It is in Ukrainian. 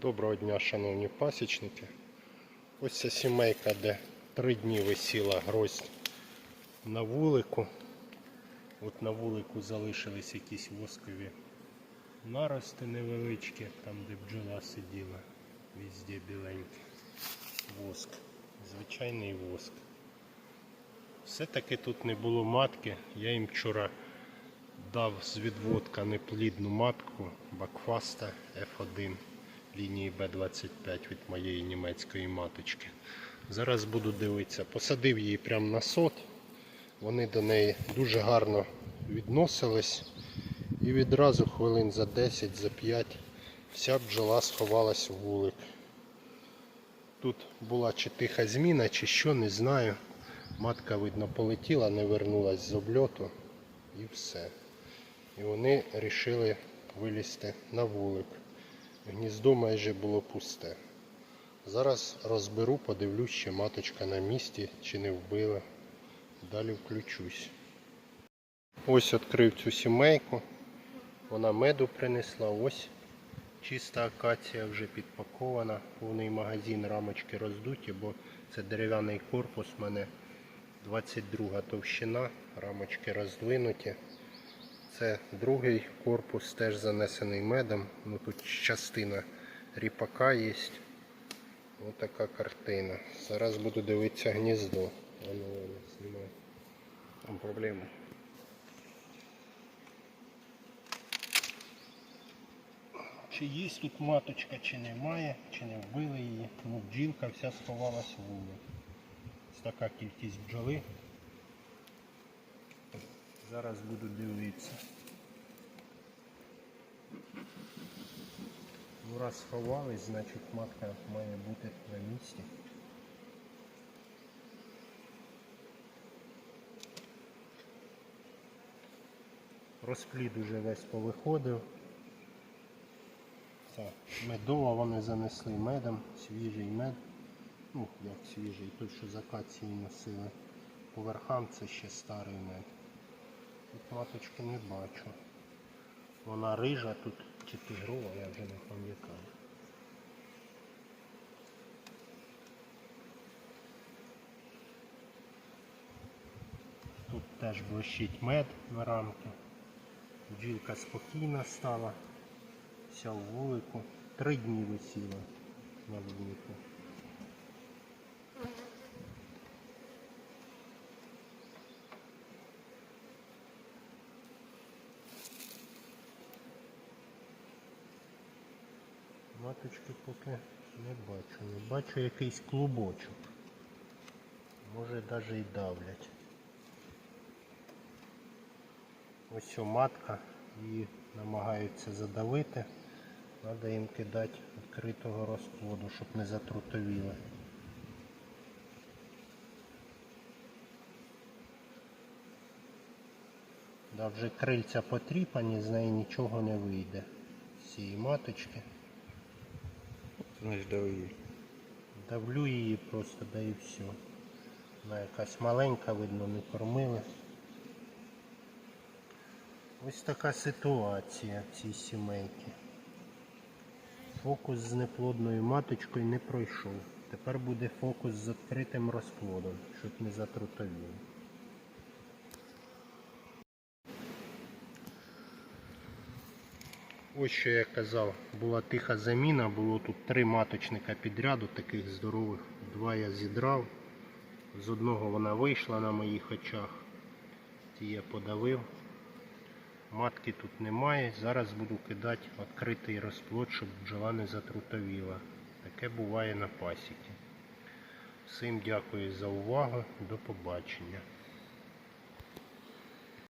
Доброго дня, шановні пасічники. Ось ця сімейка, де три дні висіла гроздь на вулику. От на вулику залишились якісь воскові нарости невеличкі, там де бджола сиділа. Везде біленький воск. Звичайний воск. Все-таки тут не було матки. Я їм вчора дав з відводка неплідну матку Бакфаста F1 лінії B25 від моєї німецької маточки. Зараз буду дивитися. Посадив її прямо на сот. Вони до неї дуже гарно відносились. І відразу хвилин за 10, за 5 вся бджола сховалась у вулик. Тут була чи тиха зміна, чи що, не знаю. Матка, видно, полетіла, не вернулась з обльоту і все. І вони вирішили вилізти на вулик. Гніздо майже було пусте. Зараз розберу, подивлюсь, чи маточка на місці, чи не вбила. Далі включусь. Ось відкрив цю сімейку. Вона меду принесла. Ось чиста акація вже підпакована. Повний магазин рамочки роздуті, бо це дерев'яний корпус в мене 22 товщина, рамочки роздвинуті. Це другий корпус, теж занесений медом. Ну тут частина ріпака є. Ось така картина. Зараз буду дивитися гніздо. А ну, ладно. Там проблема. Чи є тут маточка, чи немає, чи не вбили її. Ну, бджілка вся сховалась в вулик. Ось така кількість бджоли. Зараз буду дивитися. Ну, раз сховались, значить матка має бути на місці. Розплід уже весь повиходив. Це медова вони занесли медом, свіжий мед. Ну, як свіжий, той, що з акації носили. По верхам це ще старий мед. Тут маточки не бачу. Вона рижа тут чи тигрова, я вже не пам'ятаю. Тут теж блищить мед на рамки. Бджілка спокійна стала. Вся в вулику. Три дні висіла на вулику. Маточки поки не бачу. Не бачу якийсь клубочок. Може навіть і давлять. Ось ця матка, її намагаються задавити. Треба їм кидати відкритого розплоду, щоб не затрутовіли. Да, вже крильця потріпані, з неї нічого не вийде. З цієї маточки. Значить, дави. Давлю її просто, да і все. Вона якась маленька, видно, не кормили. Ось така ситуація в цій сімейці. Фокус з неплодною маточкою не пройшов. Тепер буде фокус з відкритим розплодом, щоб не затрутовіло. Ось що я казав, була тиха заміна, було тут три маточника підряду, таких здорових. Два я зідрав. З одного вона вийшла на моїх очах. Ті я подавив. Матки тут немає. Зараз буду кидати відкритий розплод, щоб бджола не затрутовіла. Таке буває на пасіки. Всім дякую за увагу. До побачення.